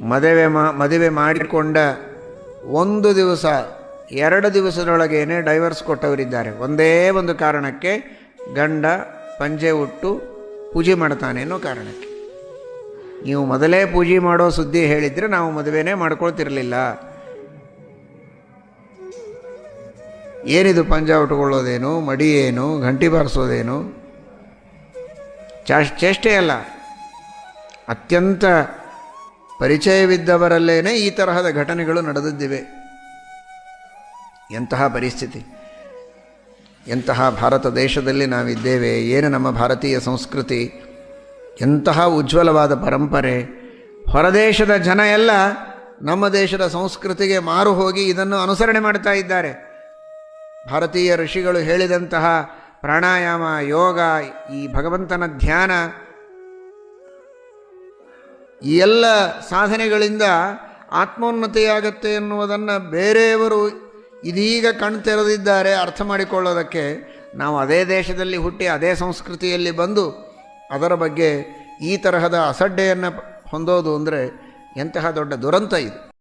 ಮದುವೆ ಮಾ, ಮದುವೆ ಮಾಡಿಕೊಂಡ ಒಂದು ದಿವಸ, ಎರಡು ದಿವಸದೊಳಗೇನೆ ಡೈವರ್ಸ್ ಕೊಟ್ಟವರಿದ್ದಾರೆ. ಒಂದೇ ಒಂದು ಕಾರಣಕ್ಕೆ ಗಂಡ ಪಂಜೆ ಉಟ್ಟು ಪೂಜೆ ಮಾಡ್ತಾನೆ ಅನ್ನೋ ಕಾರಣಕ್ಕೆ. ನೀವು ಮೊದಲೇ ಪೂಜೆ ಮಾಡೋ ಸುದ್ದಿ ಹೇಳಿದರೆ ನಾವು ಮದುವೆನೇ ಮಾಡ್ಕೊಳ್ತಿರಲಿಲ್ಲ. ಏನಿದು ಪಂಜ ಉಟ್ಕೊಳ್ಳೋದೇನು ಮಡಿ ಏನು ಗಂಟಿ ಬಾರಿಸೋದೇನು? ಚಾಷ್ ಚೇಷ್ಟೆ ಅಲ್ಲ. ಅತ್ಯಂತ ಪರಿಚಯವಿದ್ದವರಲ್ಲೇನೆ ಈ ತರಹದ ಘಟನೆಗಳು ನಡೆದಿದ್ದಿವೆ. ಎಂತಹ ಪರಿಸ್ಥಿತಿ? ಎಂತಹ ಭಾರತ ದೇಶದಲ್ಲಿ ನಾವಿದ್ದೇವೆ? ಏನು ನಮ್ಮ ಭಾರತೀಯ ಸಂಸ್ಕೃತಿ? ಎಂತಹ ಉಜ್ವಲವಾದ ಪರಂಪರೆ? ಹೊರದೇಶದ ಜನ ಎಲ್ಲ ನಮ್ಮ ದೇಶದ ಸಂಸ್ಕೃತಿಗೆ ಮಾರು ಹೋಗಿ ಇದನ್ನು ಅನುಸರಣೆ ಮಾಡ್ತಾ ಇದ್ದಾರೆ. ಭಾರತೀಯ ಋಷಿಗಳು ಹೇಳಿದಂತಹ ಪ್ರಾಣಾಯಾಮ, ಯೋಗ, ಈ ಭಗವಂತನ ಧ್ಯಾನ ಈ ಎಲ್ಲ ಸಾಧನೆಗಳಿಂದ ಆತ್ಮೋನ್ನತಿಯಾಗತ್ತೆ ಎನ್ನುವುದನ್ನು ಬೇರೆಯವರು ಇದೀಗ ಕಣ್ತೆರೆದಿದ್ದಾರೆ ಅರ್ಥ ಮಾಡಿಕೊಳ್ಳೋದಕ್ಕೆ ನಾವು ಅದೇ ದೇಶದಲ್ಲಿ ಹುಟ್ಟಿ ಅದೇ ಸಂಸ್ಕೃತಿಯಲ್ಲಿ ಬಂದು ಅದರ ಬಗ್ಗೆ ಈ ತರಹದ ಅಸಡ್ಡೆಯನ್ನು ಹೊಂದೋದು ಅಂದರೆ ಎಂತಹ ದೊಡ್ಡ ದುರಂತ ಇದು.